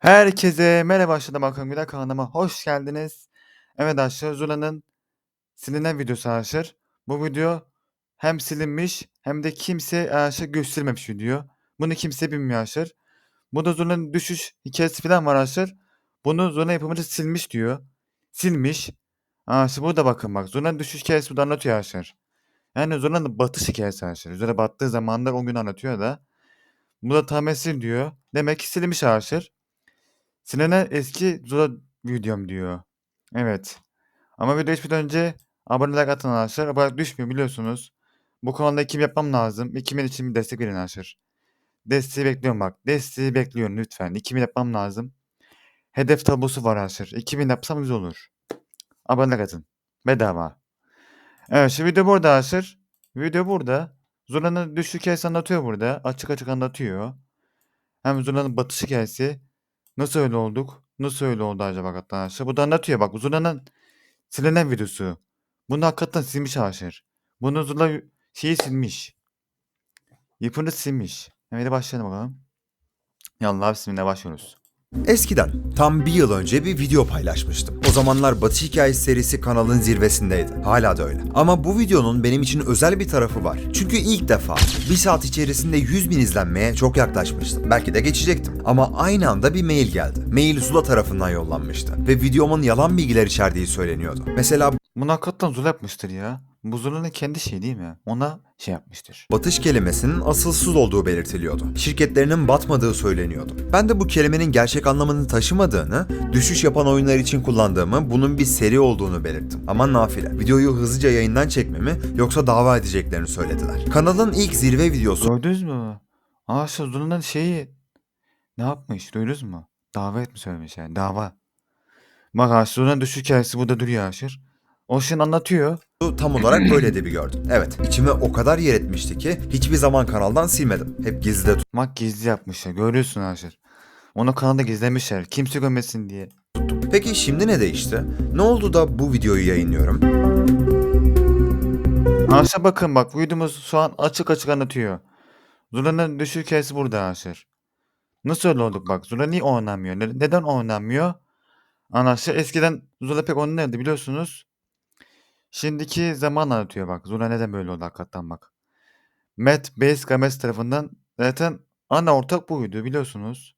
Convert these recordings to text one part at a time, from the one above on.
Herkese merhaba Aşağıda Balkon Güler kanalıma hoş geldiniz. Evet arkadaşlar Zula'nın silinen videosu arkadaşlar. Bu video hem silinmiş hem de kimse arkadaşlar göstermemiş video. Bunu kimse bilmiyor arkadaşlar. Bu da Zula'nın düşüş hikayesi falan var arkadaşlar. Bunu Zula yapımcı silmiş diyor. Silmiş. Arkadaşlar burada bakın bak. Zula'nın düşüş hikayesi burada anlatıyor arkadaşlar. Yani Zula'nın batış hikayesi arkadaşlar. Zula battığı zamanlar o gün anlatıyor da. Bu da tamir diyor. Demek ki silmiş arkadaşlar. Silenen eski Zula videom diyor. Evet. Ama video geçmeden önce abone like atın arkadaşlar. Abone düşmüyor biliyorsunuz. Bu konuda kim yapmam lazım. 2000 için bir destek verin arkadaşlar. Desteği bekliyorum bak. Desteği bekliyorum lütfen. 2000 yapmam lazım. Hedef tablosu var arkadaşlar. 2000 yapsam güzel olur. Abone like atın. Bedava. Evet şu video burada arkadaşlar. Video burada. Zula'nın düşüş hikayesi anlatıyor burada. Açık açık anlatıyor. Hem Zula'nın batış hikayesi. Nasıl öyle olduk? Nasıl öyle oldu acaba arkadaşlar? Bu da anlatıyor bak. Zula'nın silinen videosu. Bunu hakikaten silmiş arkadaşlar. Bunu Zula şeyi silmiş. Yapını silmiş. Evet başlayalım bakalım. Yallah bismillah başlıyoruz. Eskiden tam bir yıl önce bir video paylaşmıştım. O zamanlar Batı Hikayesi serisi kanalın zirvesindeydi. Hala da öyle. Ama bu videonun benim için özel bir tarafı var. Çünkü ilk defa bir saat içerisinde 100 bin izlenmeye çok yaklaşmıştım. Belki de geçecektim. Ama aynı anda bir mail geldi. Mail Zula tarafından yollanmıştı. Ve videomun yalan bilgiler içerdiği söyleniyordu. Mesela Bunu hakikaten Zula yapmıştır ya. Bu Zula'nın kendi şeyi değil mi? Ona şey yapmıştır. batış kelimesinin asılsız olduğu belirtiliyordu. Şirketlerinin batmadığı söyleniyordu. Ben de bu kelimenin gerçek anlamını taşımadığını, düşüş yapan oyunlar için kullandığımı, bunun bir seri olduğunu belirttim. Ama nafile. Videoyu hızlıca yayından çekmemi yoksa dava edeceklerini söylediler. Kanalın ilk zirve videosu Gördünüz mü? Aa şu Zula'nın şeyi ne yapmış? Duydunuz mu? Dava etmiş söylemiş yani. Dava. Bak ha Zula'nın düşüş hikayesi burada duruyor Aşır. O şimdi anlatıyor. tam olarak böyle de bir gördüm. Evet, içime o kadar yer etmişti ki hiçbir zaman kanaldan silmedim. Hep gizlide Bak gizli yapmışlar. Görüyorsun Aşır. Onu kanalda gizlemişler. Kimse görmesin diye. Peki şimdi ne değişti? Ne oldu da bu videoyu yayınlıyorum? Aşağı bakın bak videomuz şu an açık açık anlatıyor. Zula'nın düşüş hikayesi burada Aşır. Nasıl öyle olduk bak. Zula niye oynamıyor? Ne- neden oynamıyor? Anlaşılıyor. Eskiden Zula pek oynanırdı biliyorsunuz. Şimdiki zaman anlatıyor bak. Zula neden böyle oldu hakikaten bak. Matt Base Games tarafından zaten ana ortak bu video biliyorsunuz.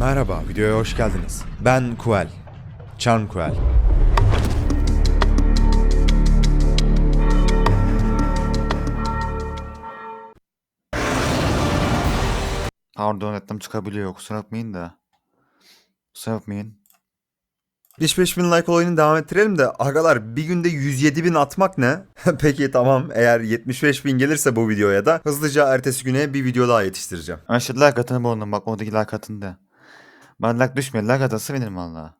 Merhaba, videoya hoş geldiniz. Ben Kuel. Charm Kuel. Pardon reklam çıkabiliyor. Kusura bakmayın da. Kusura bakmayın. 75 bin like olayını devam ettirelim de agalar bir günde 107 bin atmak ne? Peki tamam eğer 75 bin gelirse bu videoya da hızlıca ertesi güne bir video daha yetiştireceğim. Aşağıda like atını bulundum bak oradaki like atında. Bana like düşmüyor. Like atası sevinirim valla.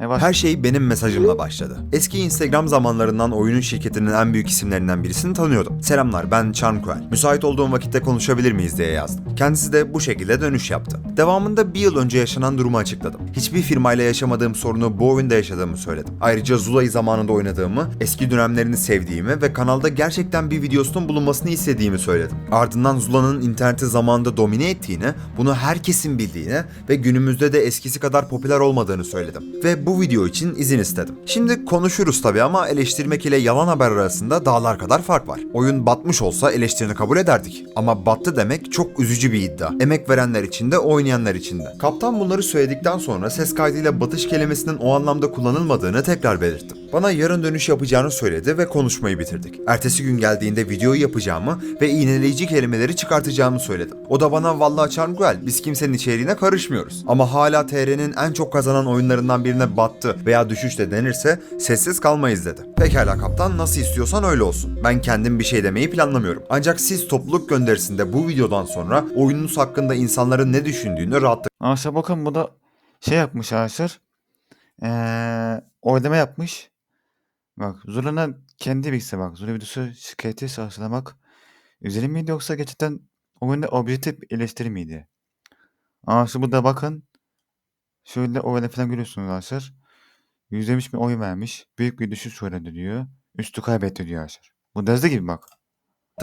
Her şey benim mesajımla başladı. Eski Instagram zamanlarından oyunun şirketinin en büyük isimlerinden birisini tanıyordum. Selamlar ben Charmquel. Müsait olduğum vakitte konuşabilir miyiz diye yazdım. Kendisi de bu şekilde dönüş yaptı. Devamında bir yıl önce yaşanan durumu açıkladım. Hiçbir firmayla yaşamadığım sorunu bu oyunda yaşadığımı söyledim. Ayrıca Zula'yı zamanında oynadığımı, eski dönemlerini sevdiğimi ve kanalda gerçekten bir videosunun bulunmasını istediğimi söyledim. Ardından Zula'nın interneti zamanında domine ettiğini, bunu herkesin bildiğini ve günümüzde de eskisi kadar popüler olmadığını söyledim. Ve bu video için izin istedim. Şimdi konuşuruz tabii ama eleştirmek ile yalan haber arasında dağlar kadar fark var. Oyun batmış olsa eleştirini kabul ederdik. Ama battı demek çok üzücü bir iddia. Emek verenler için de oynayanlar için de. Kaptan bunları söyledikten sonra ses kaydıyla batış kelimesinin o anlamda kullanılmadığını tekrar belirttim. Bana yarın dönüş yapacağını söyledi ve konuşmayı bitirdik. Ertesi gün geldiğinde videoyu yapacağımı ve iğneleyici kelimeleri çıkartacağımı söyledim. O da bana vallahi Charmguel biz kimsenin içeriğine karışmıyoruz. Ama hala TR'nin en çok kazanan oyunlarından birine battı veya düşüşte denirse sessiz kalmayız dedi. Pekala kaptan nasıl istiyorsan öyle olsun. Ben kendim bir şey demeyi planlamıyorum. Ancak siz topluluk gönderisinde bu videodan sonra oyununuz hakkında insanların ne düşündüğünü rahatlıkla Aşağı bakın bu da şey yapmış Aşır. Ee, oylama yapmış. Bak Zula'nın kendi bilgisi bak. Zula videosu şikayeti karşılamak üzeri miydi yoksa gerçekten oyunda objektif eleştiri miydi? Aa şu burada bakın. Şöyle oylama falan görüyorsunuz Aşır. %70 bir oy vermiş. Büyük bir düşüş uğradı diyor. Üstü kaybetti diyor Aşır. Bu da hızlı gibi bak.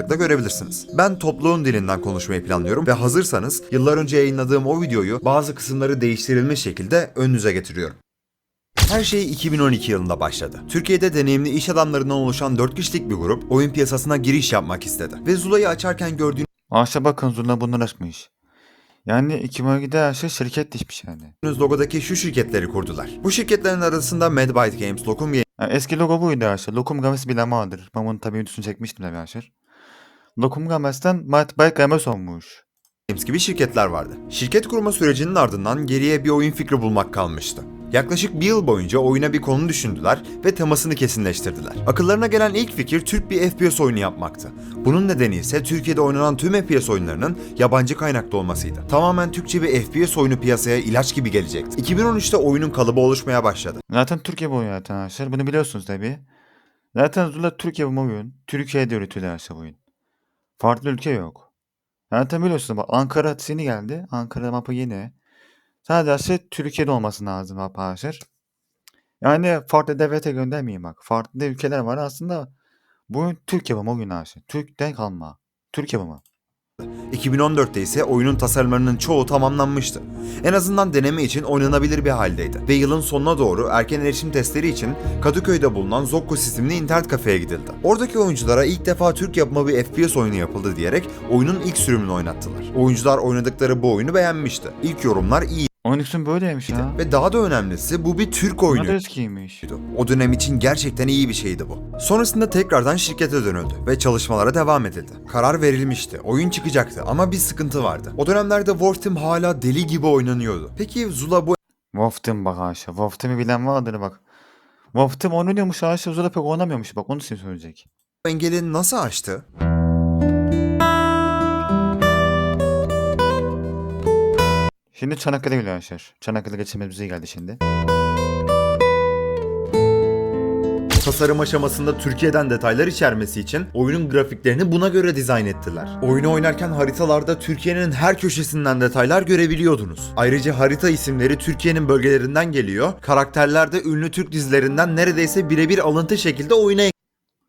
da görebilirsiniz. Ben topluluğun dilinden konuşmayı planlıyorum ve hazırsanız yıllar önce yayınladığım o videoyu bazı kısımları değiştirilmiş şekilde önünüze getiriyorum. Her şey 2012 yılında başladı. Türkiye'de deneyimli iş adamlarından oluşan 4 kişilik bir grup oyun piyasasına giriş yapmak istedi. Ve Zula'yı açarken gördüğünüz Aşağı bakın Zula bunlar açmış. Yani 2012'de Aşır şirket dişmiş yani. logodaki şu şirketleri kurdular. Bu şirketlerin arasında Medbyte Games, Locum Yani eski logo buydu Aşır. Lokum Games bilen vardır. Ben bunun tabii videosunu çekmiştim tabii Aşır. Lokum Games'ten Might By Games olmuş. Games gibi şirketler vardı. Şirket kurma sürecinin ardından geriye bir oyun fikri bulmak kalmıştı. Yaklaşık bir yıl boyunca oyuna bir konu düşündüler ve temasını kesinleştirdiler. Akıllarına gelen ilk fikir Türk bir FPS oyunu yapmaktı. Bunun nedeni ise Türkiye'de oynanan tüm FPS oyunlarının yabancı kaynaklı olmasıydı. Tamamen Türkçe bir FPS oyunu piyasaya ilaç gibi gelecekti. 2013'te oyunun kalıbı oluşmaya başladı. Zaten Türkiye bu oyun zaten arkadaşlar. Bunu biliyorsunuz tabii. Zaten Zula Türkiye bu oyun. Türkiye'de üretiliyor bu oyun. Farklı ülke yok. Zaten biliyorsunuz bak Ankara yeni geldi. Ankara mapı yeni. Sadece Türkiye'de olması lazım arkadaşlar. Yani farklı devlete göndermeyin bak. Farklı ülkeler var aslında. Bu oyun Türk yapımı oyun arkadaşlar. Türk'ten kalma. Türk yapımı. 2014'te ise oyunun tasarımlarının çoğu tamamlanmıştı. En azından deneme için oynanabilir bir haldeydi. Ve yılın sonuna doğru erken erişim testleri için Kadıköy'de bulunan Zokko isimli internet kafeye gidildi. Oradaki oyunculara ilk defa Türk yapımı bir FPS oyunu yapıldı diyerek oyunun ilk sürümünü oynattılar. Oyuncular oynadıkları bu oyunu beğenmişti. İlk yorumlar iyiydi İçin böyleymiş ha. ve daha da önemlisi bu bir Türk oyunu. Ne eskiymiş. O dönem için gerçekten iyi bir şeydi bu. Sonrasında tekrardan şirkete dönüldü ve çalışmalara devam edildi. Karar verilmişti, oyun çıkacaktı ama bir sıkıntı vardı. O dönemlerde Wolf Team hala deli gibi oynanıyordu. Peki Zula bu Wolf Team bak arkadaşlar. Wolf Team'i bilen vardır bak. Wolf Team oynuyormuş arkadaşlar. Zula pek oynamıyormuş bak. Onu size söyleyecek. engeli nasıl aştı? Şimdi Çanakkale geliyor arkadaşlar. Çanakkale geçirmemiz bize geldi şimdi. Tasarım aşamasında Türkiye'den detaylar içermesi için oyunun grafiklerini buna göre dizayn ettiler. Oyunu oynarken haritalarda Türkiye'nin her köşesinden detaylar görebiliyordunuz. Ayrıca harita isimleri Türkiye'nin bölgelerinden geliyor. Karakterler de ünlü Türk dizilerinden neredeyse birebir alıntı şekilde oyuna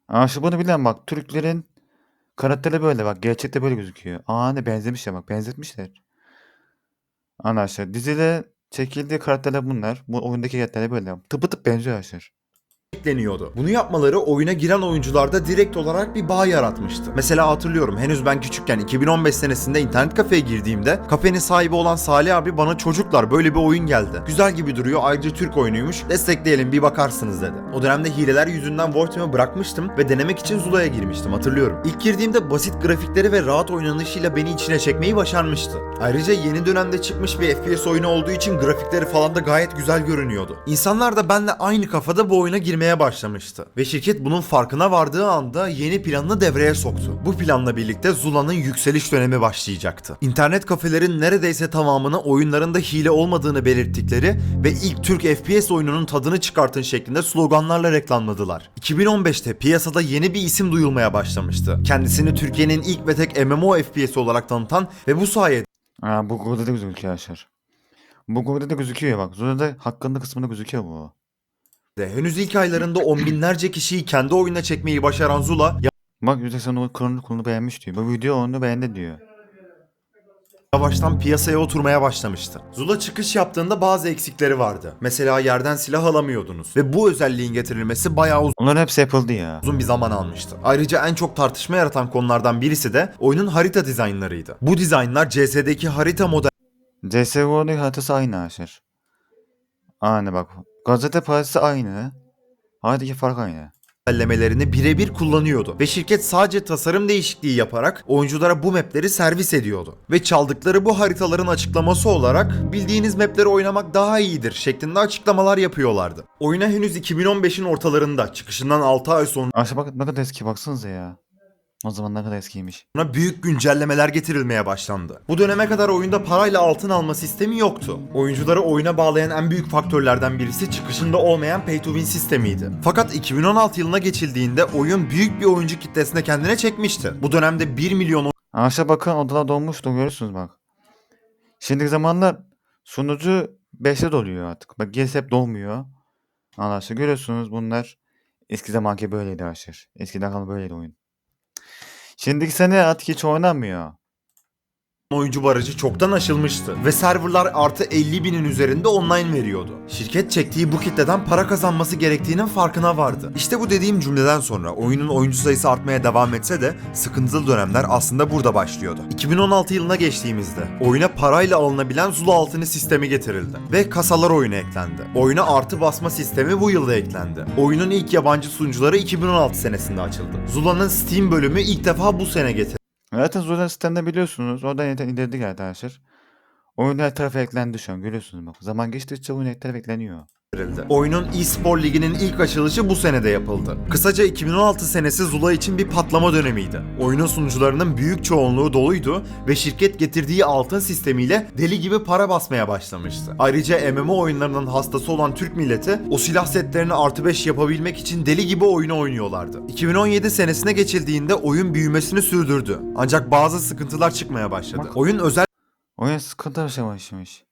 Arkadaşlar bunu bilen bak. Türklerin karakteri böyle bak. Gerçekte böyle gözüküyor. Aa ne benzemiş ya bak. Benzetmişler. Arkadaşlar dizide çekildiği karakterler bunlar. Bu oyundaki karakterler böyle. Tıpı tıp benziyor arkadaşlar. Ekleniyordu. Bunu yapmaları oyuna giren oyuncularda direkt olarak bir bağ yaratmıştı. Mesela hatırlıyorum henüz ben küçükken 2015 senesinde internet kafeye girdiğimde kafenin sahibi olan Salih abi bana çocuklar böyle bir oyun geldi. Güzel gibi duruyor ayrıca Türk oyunuymuş destekleyelim bir bakarsınız dedi. O dönemde hileler yüzünden Wolfteam'e bırakmıştım ve denemek için Zula'ya girmiştim hatırlıyorum. İlk girdiğimde basit grafikleri ve rahat oynanışıyla beni içine çekmeyi başarmıştı. Ayrıca yeni dönemde çıkmış bir FPS oyunu olduğu için grafikleri falan da gayet güzel görünüyordu. İnsanlar da benle aynı kafada bu oyuna girmeye başlamıştı. Ve şirket bunun farkına vardığı anda yeni planını devreye soktu. Bu planla birlikte Zula'nın yükseliş dönemi başlayacaktı. İnternet kafelerin neredeyse tamamını oyunlarında hile olmadığını belirttikleri ve ilk Türk FPS oyununun tadını çıkartın şeklinde sloganlarla reklamladılar. 2015'te piyasada yeni bir isim duyulmaya başlamıştı. Kendisini Türkiye'nin ilk ve tek MMO FPS olarak tanıtan ve bu sayede Aa, bu Google'da da gözüküyor arkadaşlar. Bu Google'da da gözüküyor bak. Zula'da hakkında kısmında gözüküyor bu. Henüz ilk aylarında on binlerce kişiyi kendi oyuna çekmeyi başaran Zula Bak Yüzek o kurulunu kulunu beğenmiş diyor. Bu video onu beğendi diyor. yavaştan piyasaya oturmaya başlamıştı. Zula çıkış yaptığında bazı eksikleri vardı. Mesela yerden silah alamıyordunuz ve bu özelliğin getirilmesi bayağı Onların hepsi yapıldı ya. uzun bir zaman almıştı. Ayrıca en çok tartışma yaratan konulardan birisi de oyunun harita dizaynlarıydı. Bu dizaynlar CS'deki harita CSGO'nun haritası aynı arkadaşlar. Aynı bak. Gazete parası aynı. Haritadaki fark aynı. modellemelerini birebir kullanıyordu ve şirket sadece tasarım değişikliği yaparak oyunculara bu mapleri servis ediyordu. Ve çaldıkları bu haritaların açıklaması olarak bildiğiniz mapleri oynamak daha iyidir şeklinde açıklamalar yapıyorlardı. Oyuna henüz 2015'in ortalarında çıkışından 6 ay sonra Arkadaşlar bak ne kadar eski baksanıza ya. O zaman ne kadar eskiymiş. Buna büyük güncellemeler getirilmeye başlandı. Bu döneme kadar oyunda parayla altın alma sistemi yoktu. Oyuncuları oyuna bağlayan en büyük faktörlerden birisi çıkışında olmayan pay to win sistemiydi. Fakat 2016 yılına geçildiğinde oyun büyük bir oyuncu kitlesine kendine çekmişti. Bu dönemde 1 milyon Aşağı bakın odalar dolmuştu görüyorsunuz bak. Şimdiki zamanlar sunucu 5'te doluyor artık. Bak gerisi hep dolmuyor. Arkadaşlar görüyorsunuz bunlar eski zamanki böyleydi arkadaşlar. Eskiden kalan böyleydi oyun. Şimdiki sene artık hiç oynanmıyor. Oyuncu barajı çoktan aşılmıştı ve serverlar artı 50 binin üzerinde online veriyordu. Şirket çektiği bu kitleden para kazanması gerektiğinin farkına vardı. İşte bu dediğim cümleden sonra oyunun oyuncu sayısı artmaya devam etse de sıkıntılı dönemler aslında burada başlıyordu. 2016 yılına geçtiğimizde oyuna parayla alınabilen Zula altını sistemi getirildi ve kasalar oyuna eklendi. Oyuna artı basma sistemi bu yılda eklendi. Oyunun ilk yabancı sunucuları 2016 senesinde açıldı. Zula'nın Steam bölümü ilk defa bu sene getirildi. Zaten Zola sistemde biliyorsunuz. Oradan zaten indirdik arkadaşlar. Oyun her tarafa eklendi şu an. Görüyorsunuz bak. Zaman geçtikçe oyun her ekleniyor. Verildi. Oyunun e-spor liginin ilk açılışı bu senede yapıldı. Kısaca 2016 senesi Zula için bir patlama dönemiydi. Oyunun sunucularının büyük çoğunluğu doluydu ve şirket getirdiği altın sistemiyle deli gibi para basmaya başlamıştı. Ayrıca MMO oyunlarının hastası olan Türk milleti o silah setlerini artı 5 yapabilmek için deli gibi oyunu oynuyorlardı. 2017 senesine geçildiğinde oyun büyümesini sürdürdü. Ancak bazı sıkıntılar çıkmaya başladı. Oyun özel Oyun sıkıntı yaşamaya başlamış. Ama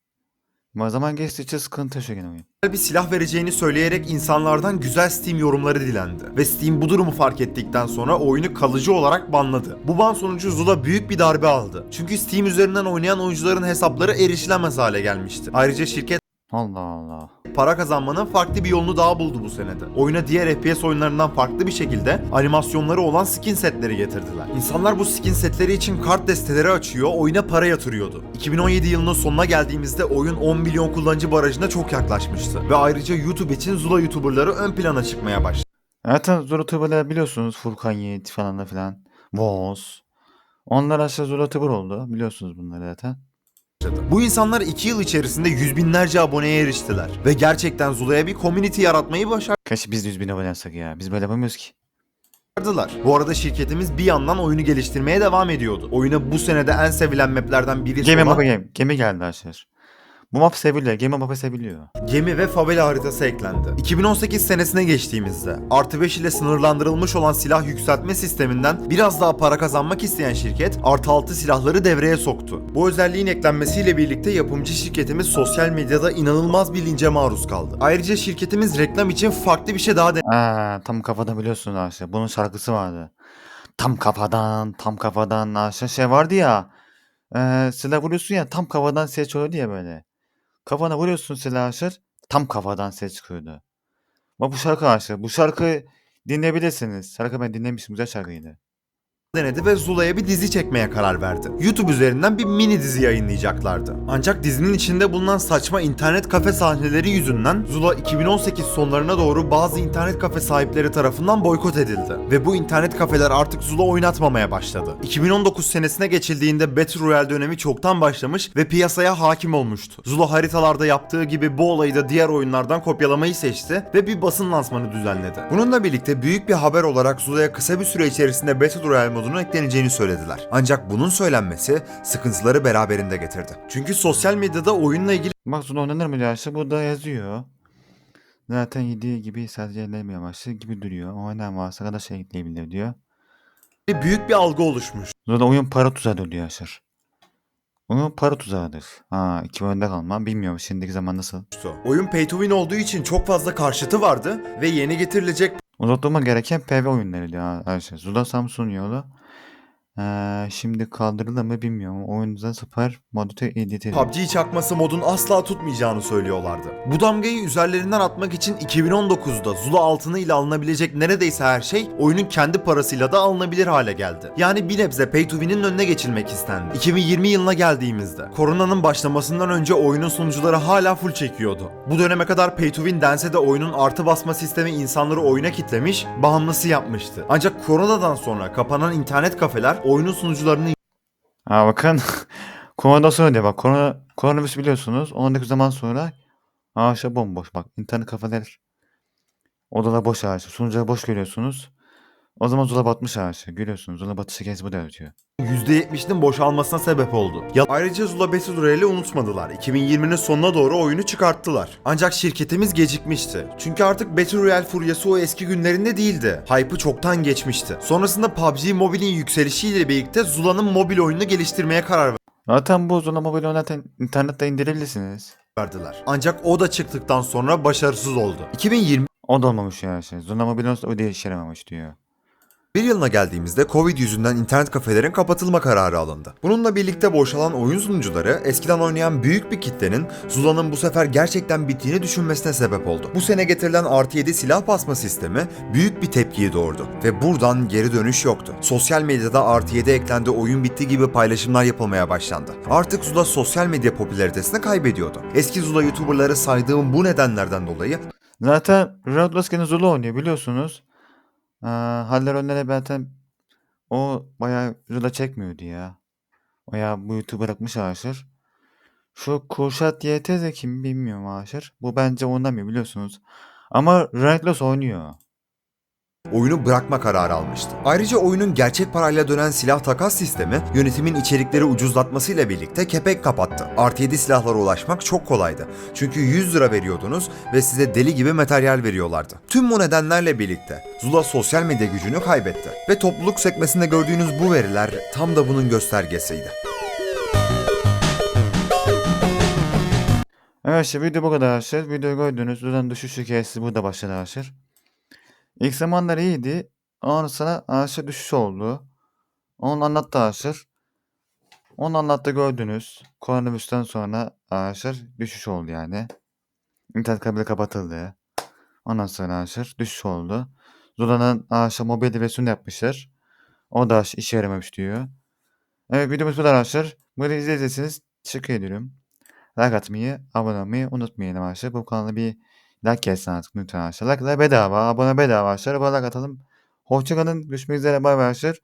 zaman geçtikçe sıkıntı gene oyun. bir silah vereceğini söyleyerek insanlardan güzel Steam yorumları dilendi. Ve Steam bu durumu fark ettikten sonra oyunu kalıcı olarak banladı. Bu ban sonucu Zula büyük bir darbe aldı. Çünkü Steam üzerinden oynayan oyuncuların hesapları erişilemez hale gelmişti. Ayrıca şirket Allah Allah. para kazanmanın farklı bir yolunu daha buldu bu senede. Oyuna diğer FPS oyunlarından farklı bir şekilde animasyonları olan skin setleri getirdiler. İnsanlar bu skin setleri için kart desteleri açıyor, oyuna para yatırıyordu. 2017 yılının sonuna geldiğimizde oyun 10 milyon kullanıcı barajına çok yaklaşmıştı. Ve ayrıca YouTube için Zula YouTuberları ön plana çıkmaya başladı. Zaten Zula YouTuber'ları biliyorsunuz. Furkan Yiğit falan da filan. Voz. Onlar aşağı Zula YouTuber oldu. Biliyorsunuz bunları zaten. Bu insanlar 2 yıl içerisinde yüz binlerce aboneye eriştiler. Ve gerçekten Zula'ya bir community yaratmayı başardılar. Keşke biz de 100 bin abone yapsak ya. Biz böyle yapamıyoruz ki. başardılar. Bu arada şirketimiz bir yandan oyunu geliştirmeye devam ediyordu. Oyuna bu senede en sevilen maplerden birisi Gemi olan mapa game. Gemi geldi arkadaşlar. Bu map seviliyor. Gemi mapa seviliyor. gemi ve favela haritası eklendi. 2018 senesine geçtiğimizde artı 5 ile sınırlandırılmış olan silah yükseltme sisteminden biraz daha para kazanmak isteyen şirket artı 6 silahları devreye soktu. Bu özelliğin eklenmesiyle birlikte yapımcı şirketimiz sosyal medyada inanılmaz bir lince maruz kaldı. Ayrıca şirketimiz reklam için farklı bir şey daha Aa, tam kafadan biliyorsunuz arkadaşlar. Bunun şarkısı vardı. Tam kafadan, tam kafadan arkadaşlar şey vardı ya. Eee silah vuruyorsun ya tam kafadan ses çıkıyordu ya böyle. Kafana vuruyorsun silahı arkadaşlar. Tam kafadan ses çıkıyordu. Ama bu şarkı arkadaşlar. Bu şarkı dinleyebilirsiniz. Şarkı ben dinlemiştim. Güzel şarkıydı. Denedi ve Zula'ya bir dizi çekmeye karar verdi. YouTube üzerinden bir mini dizi yayınlayacaklardı. Ancak dizinin içinde bulunan saçma internet kafe sahneleri yüzünden Zula 2018 sonlarına doğru bazı internet kafe sahipleri tarafından boykot edildi. Ve bu internet kafeler artık Zula oynatmamaya başladı. 2019 senesine geçildiğinde Battle Royale dönemi çoktan başlamış ve piyasaya hakim olmuştu. Zula haritalarda yaptığı gibi bu olayı da diğer oyunlardan kopyalamayı seçti ve bir basın lansmanı düzenledi. Bununla birlikte büyük bir haber olarak Zula'ya kısa bir süre içerisinde Battle Royale modunun ekleneceğini söylediler. Ancak bunun söylenmesi sıkıntıları beraberinde getirdi. Çünkü sosyal medyada oyunla ilgili Bak sonra oynanır mı arkadaşlar. Burada yazıyor. Zaten yediği gibi sadece ellemiyor amaçlı gibi duruyor. Oynayan varsa kadar şey ekleyebilir diyor. büyük bir algı oluşmuş. Burada oyun para tuzağı diyor arkadaşlar. Oyun para tuzağıdır. Ha iki önde kalmam bilmiyorum şimdiki zaman nasıl. Oyun pay to win olduğu için çok fazla karşıtı vardı ve yeni getirilecek Uzatılma gereken PV oyunları diyor arkadaşlar. Zula Samsung yolu. Ee, şimdi kaldırılır mı bilmiyorum. Oyuncudan sıfır modute editi. PUBG çakması modun asla tutmayacağını söylüyorlardı. Bu damgayı üzerlerinden atmak için 2019'da Zula altını ile alınabilecek neredeyse her şey oyunun kendi parasıyla da alınabilir hale geldi. Yani bir nebze pay to win'in önüne geçilmek istendi. 2020 yılına geldiğimizde koronanın başlamasından önce oyunun sunucuları hala full çekiyordu. Bu döneme kadar pay to win dense de oyunun artı basma sistemi insanları oyuna kitlemiş, bağımlısı yapmıştı. Ancak koronadan sonra kapanan internet kafeler oyunun sunucularını Ha bakın. Koronadan sonra diyor bak. Korona, koronavirüs biliyorsunuz. Ondaki zaman sonra ağaçlar bomboş. Bak internet kafeler odalar boş ağaç. Sunucuları boş görüyorsunuz. O zaman Zula batmış ağaç. Görüyorsunuz. Zula batışı kez bu da ötüyor. %70'inin boşalmasına sebep oldu. Ya ayrıca Zula Battle Royale'i unutmadılar. 2020'nin sonuna doğru oyunu çıkarttılar. Ancak şirketimiz gecikmişti. Çünkü artık Battle Royale furyası o eski günlerinde değildi. Hype'ı çoktan geçmişti. Sonrasında PUBG Mobile'in yükselişiyle birlikte Zula'nın mobil oyununu geliştirmeye karar verdi. Zaten bu Zula Mobile oynarken internette indirebilirsiniz. verdiler. Ancak o da çıktıktan sonra başarısız oldu. 2020 O da olmamış ya şey. Zula Mobilos o da diyor. Bir yılına geldiğimizde Covid yüzünden internet kafelerin kapatılma kararı alındı. Bununla birlikte boşalan oyun sunucuları eskiden oynayan büyük bir kitlenin Zula'nın bu sefer gerçekten bittiğini düşünmesine sebep oldu. Bu sene getirilen artı 7 silah basma sistemi büyük bir tepkiyi doğurdu ve buradan geri dönüş yoktu. Sosyal medyada artı 7 eklendi oyun bitti gibi paylaşımlar yapılmaya başlandı. Artık Zula sosyal medya popülaritesini kaybediyordu. Eski Zula YouTuberları saydığım bu nedenlerden dolayı Zaten gene Zula oynuyor biliyorsunuz. Ee, Haller Önler'e zaten o bayağı Zula çekmiyordu ya. Bu YouTube bırakmış Aşır. Şu Kurşat YT de kim bilmiyorum Aşır. Bu bence oynamıyor biliyorsunuz. Ama Rankless oynuyor. Oyunu bırakma kararı almıştı. Ayrıca oyunun gerçek parayla dönen silah takas sistemi yönetimin içerikleri ucuzlatmasıyla birlikte kepek kapattı. Artı 7 silahlara ulaşmak çok kolaydı. Çünkü 100 lira veriyordunuz ve size deli gibi materyal veriyorlardı. Tüm bu nedenlerle birlikte Zula sosyal medya gücünü kaybetti. Ve topluluk sekmesinde gördüğünüz bu veriler tam da bunun göstergesiydi. Evet işte video bu kadar Aşır. Videoyu gördünüz. Zula'nın düşüş hikayesi burada başladı Aşır. İlk zamanlar iyiydi. Ondan sonra Aşır düşüş oldu. Onu anlattı Aşır. Onu anlattı gördünüz. Koronavirüsten sonra Aşır düşüş oldu yani. İnternet kabili kapatıldı. Ondan sonra Aşır düşüş oldu. Zula'nın Aşır mobil versiyonu yapmışlar. O da Aşır işe yaramamış diyor. Evet videomuz bu kadar Aşır. Bunu izlediyseniz teşekkür ediyorum. Like atmayı, abone olmayı unutmayın arkadaşlar. Bu kanala bir like gelsin artık lütfen arkadaşlar. Like'lar bedava, abone bedava arkadaşlar. Abone like atalım. Hoşçakalın. Görüşmek üzere. Bay bay arkadaşlar.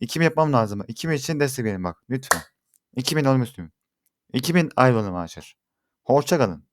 2000 yapmam lazım. 2000 için destek verin bak. Lütfen. 2000 olmuş diyorum. 2000 ayrı olun arkadaşlar. Hoşçakalın.